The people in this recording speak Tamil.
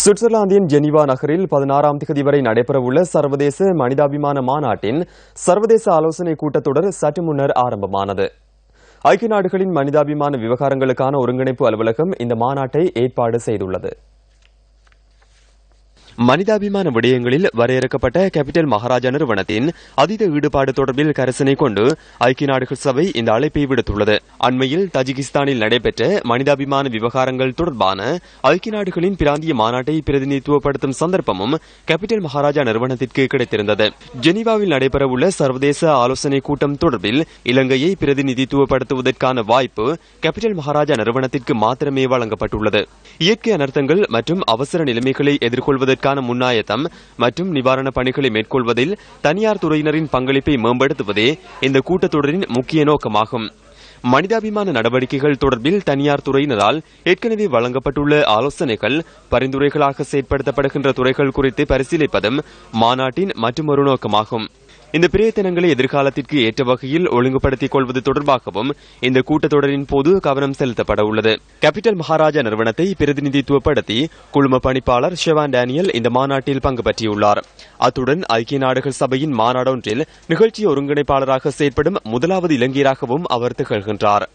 சுவிட்சர்லாந்தின் ஜெனீவா நகரில் பதினாறாம் தேதி வரை நடைபெறவுள்ள சர்வதேச மனிதாபிமான மாநாட்டின் சர்வதேச ஆலோசனை கூட்டத்தொடர் சற்று முன்னர் ஆரம்பமானது. ஐக்கிய நாடுகளின் மனிதாபிமான விவகாரங்களுக்கான ஒருங்கிணைப்பு அலுவலகம் இந்த மாநாட்டை ஏற்பாடு செய்துள்ளது. மனிதாபிமான விடயங்களில் வரையறுக்கப்பட்ட கேபிட்டல் மகாராஜா நிறுவனத்தின் அதீத ஈடுபாடு தொடர்பில் கரசனை கொண்டு ஐக்கிய நாடுகள் சபை இந்த அழைப்பை விடுத்துள்ளது. அண்மையில் தஜிகிஸ்தானில் நடைபெற்ற மனிதாபிமான விவகாரங்கள் தொடர்பான ஐக்கிய நாடுகளின் பிராந்திய மாநாட்டை பிரதிநிதித்துவப்படுத்தும் சந்தர்ப்பமும் கேபிட்டல் மகாராஜா நிறுவனத்திற்கு கிடைத்திருந்தது. ஜெனீவாவில் நடைபெறவுள்ள சர்வதேச ஆலோசனை கூட்டம் தொடர்பில் இலங்கையை பிரதிநிதித்துவப்படுத்துவதற்கான வாய்ப்பு கேபிட்டல் மகாராஜா நிறுவனத்திற்கு மாத்திரமே வழங்கப்பட்டுள்ளது. இயற்கை அனர்த்தங்கள் மற்றும் அவசர நிலைமைகளை எதிர்கொள்வதற்கான முன்னாயத்தம் மற்றும் நிவாரணப் பணிகளை மேற்கொள்வதில் தனியார் துறையினரின் பங்களிப்பை மேம்படுத்துவதே இந்த கூட்டத்தொடரின் முக்கிய நோக்கமாகும். மனிதாபிமான நடவடிக்கைகள் தொடர்பில் தனியார் துறையினரால் ஏற்கனவே வழங்கப்பட்டுள்ள ஆலோசனைகள் பரிந்துரைகளாக செயற்படுத்தப்படுகின்ற துறைகள் குறித்து பரிசீலிப்பதும் மாநாட்டின் மற்றொரு நோக்கமாகும். இந்த பிரயத்தனங்களை எதிர்காலத்திற்கு ஏற்ற வகையில் ஒழுங்குபடுத்திக் கொள்வது தொடர்பாகவும் இந்த கூட்டத்தொடரின் போது கவனம் செலுத்தப்பட உள்ளது. கேபிட்டல் மகாராஜா நிறுவனத்தை பிரதிநிதித்துவப்படுத்தி குழும பணிப்பாளர் ஷெவான் டேனியல் இந்த மாநாட்டில் பங்கு பற்றியுள்ளார். அத்துடன் ஐக்கிய நாடுகள் சபையின் மாநாடொன்றில் நிகழ்ச்சி ஒருங்கிணைப்பாளராக செயற்படும் முதலாவது இலங்கையராகவும் அவர் திகழ்கின்றார்.